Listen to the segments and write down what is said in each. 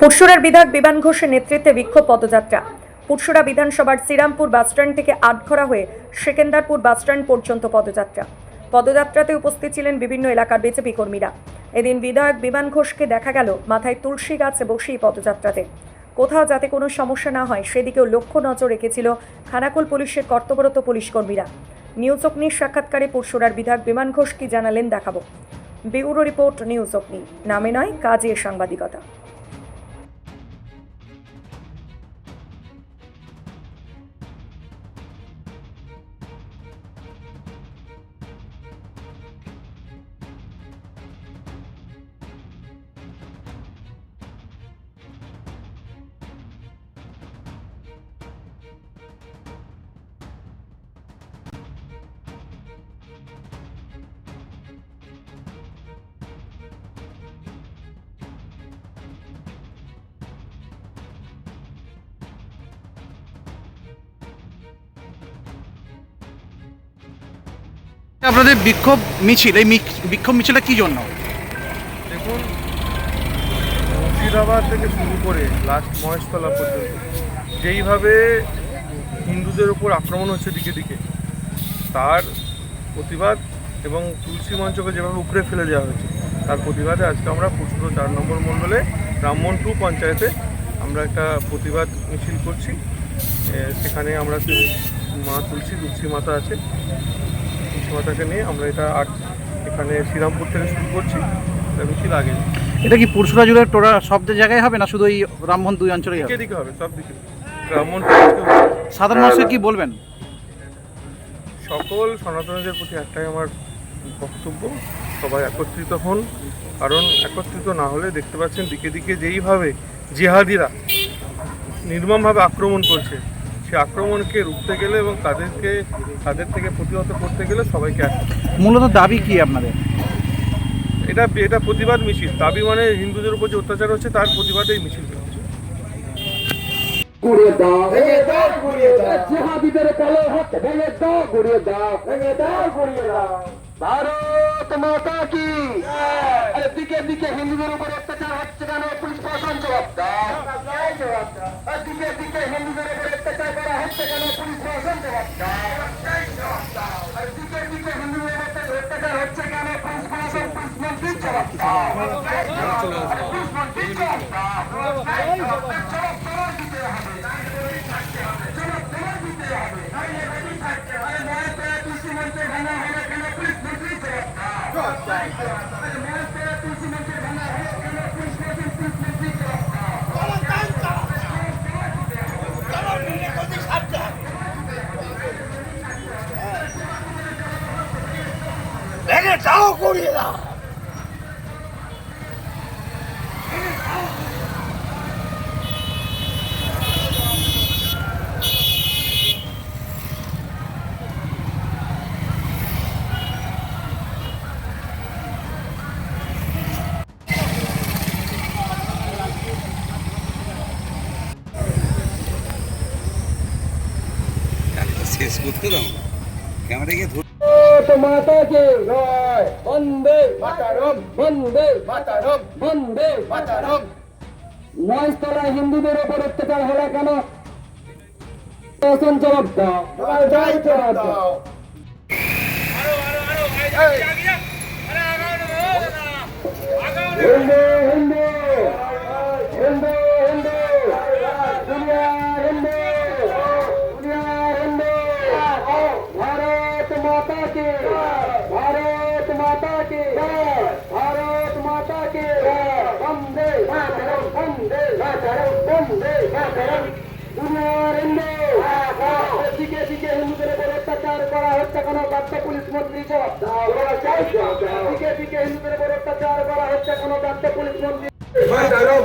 পুরসুরার বিধায়ক বিমান ঘোষের নেতৃত্বে বিক্ষোভ পদযাত্রা। পুরসুরা বিধানসভার শ্রীরামপুর বাসস্ট্যান্ড থেকে আটঘরা হয়ে সেকেন্দারপুর বাসস্ট্যান্ড পর্যন্ত পদযাত্রা। পদযাত্রাতে উপস্থিত ছিলেন বিভিন্ন এলাকার বিজেপি কর্মীরা। এদিন বিধায়ক বিমান ঘোষকে দেখা গেল মাথায় তুলসী গাছে বসেই পদযাত্রাতে। কোথাও যাতে কোনো সমস্যা না হয়, সেদিকেও লক্ষ্য নজর রেখেছিল খানাকুল পুলিশের কর্তব্যরত পুলিশ কর্মীরা। নিউজ অগ্নির সাক্ষাৎকারে পুরসুরার বিধায়ক বিমান ঘোষ কি জানালেন দেখাবো। ব্যুরো রিপোর্ট নিউজ অগ্নি। নামে নয় কাজের সাংবাদিকতা। আপনাদের বিক্ষোভ মিছিল, এই বিক্ষোভ মিছিলটা কি জন্য? দেখুন, মুর্শিদাবাদ থেকে শুরু করে লাস্ট মহেশতলা পর্যন্ত, যেইভাবে হিন্দুদের উপর আক্রমণ হচ্ছে দিকে দিকে, তার প্রতিবাদ এবং তুলসী মঞ্চকে যেভাবে উপরে ফেলে দেওয়া হয়েছে, তার প্রতিবাদে আজকে আমরা পুষ্প চার নম্বর মণ্ডলে ব্রাহ্মণ টু পঞ্চায়েতে আমরা একটা প্রতিবাদ মিছিল করছি। সেখানে আমরা মা তুলসী তুলসী মাতা আছে। তুলসী নিয়ে আমরা এটা আট এখানে শ্রীরামপুর থেকে শুরু করছি। এটা মিছিল আগে এটা কি পুরসুরা জুড়ে টোরা সব জায়গায় হবে না শুধু এই ব্রাহ্মণ দুই অঞ্চলেই দিকে হবে? দিকে হবে সব দিকে। ব্রাহ্মণ সাধারণ মানুষকে কি বলবেন? সকল সনাতনীদের প্রতি একটাই আমার বক্তব্য সবাই একত্রিত হন। কারণ একত্রিত না হলে দেখতে পাচ্ছেন দিকে দিকে যেইভাবে জিহাদিরা নির্মমভাবে আক্রমণ করছে সে আক্রমণকে রুখতে গেলে এবং তাদেরকে তাদের থেকে প্রতিহত করতে গেলে সবাইকে মূলত দাবি কি আপনাদের? এটা এটা প্রতিবাদ মিছিল। দাবি মানে হিন্দুদের উপর যে অত্যাচার হচ্ছে তার প্রতিবাদেই মিছিল গুড়িয়ে দাও। ভেঙে দাও গুড়িয়ে দাও। জিহাদিদের কলে হাত ভেঙে দাও গুড়িয়ে দাও। ভেঙে দাও গুড়িয়ে দাও। ভারত মাতা কি? দিকে দিকে হিন্দুদের উপর অত্যাচার হচ্ছে কেন? পুলিশ প্রশাসন জবাব দাও আর দিকে দিকে হিন্দুদের উপর অত্যাচার করা হচ্ছে কেন পুলিশ প্রশাসন জবাব দাও আর দিকে দিকে হিন্দুদের উপর অত্যাচার হচ্ছে কেন পুলিশ প্রশাসন পুলিশ মন্ত্রী জবাব দাও আরে পুলিশ মন্ত্রী জবাব দাও জবাব তোমার দিতে হবে জবাব তোমার দিতে হবে আরে নয় পেয়ে তুলসী মঞ্চে ভাঙা হলো কেন পুলিশ মন্ত্রী জবাব দাও আরে নয় পেয়ে তুলসী মঞ্চে ভাঙা হলো কেন পুলিশ মন্ত্রী পুলিশ মন্ত্রী জবাব দাও শেষ করতে দাও ক্যামেরা গিয়ে ধর মাতা কে জয় বন্দে মাতারম বন্দে মাতারম বন্দে মাতারম মহেশতলায় হিন্দুদের ওপর অত্যাচার হলো কেন প্রশাসন জবাব দাও জয় জবাব দাও আরও আরও আরও আগাও না হিন্দু হিন্দু অত্যাচার করা হচ্ছে কেন দত্ত পুলিশ মন্ত্রী দিকে দিকে হিন্দুদের উপর অত্যাচার করা হচ্ছে কেন পুলিশ মন্ত্রী মাতরম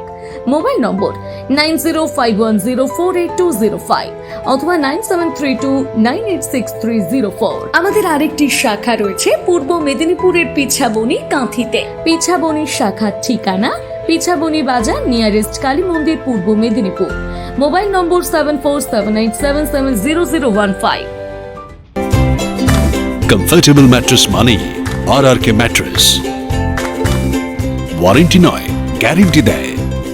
Mobile number nine zero five one zero four eight two zero five অথবা nine seven three two nine eight six three zero four. আমাদের আরেকটি শাখা রয়েছে পূর্ব মেদিনীপুরের পিছাবনি কাঁথিতে। পিছাবনির শাখার ঠিকানা পিছাবনি বাজার নিয়ারেস্ট কালী মন্দির Purba Medinipur. Mobile number seven four seven eight seven seven zero zero one five. Comfortable mattress মানেই R R K mattress warranty নয় গ্যারেন্টি দেয়।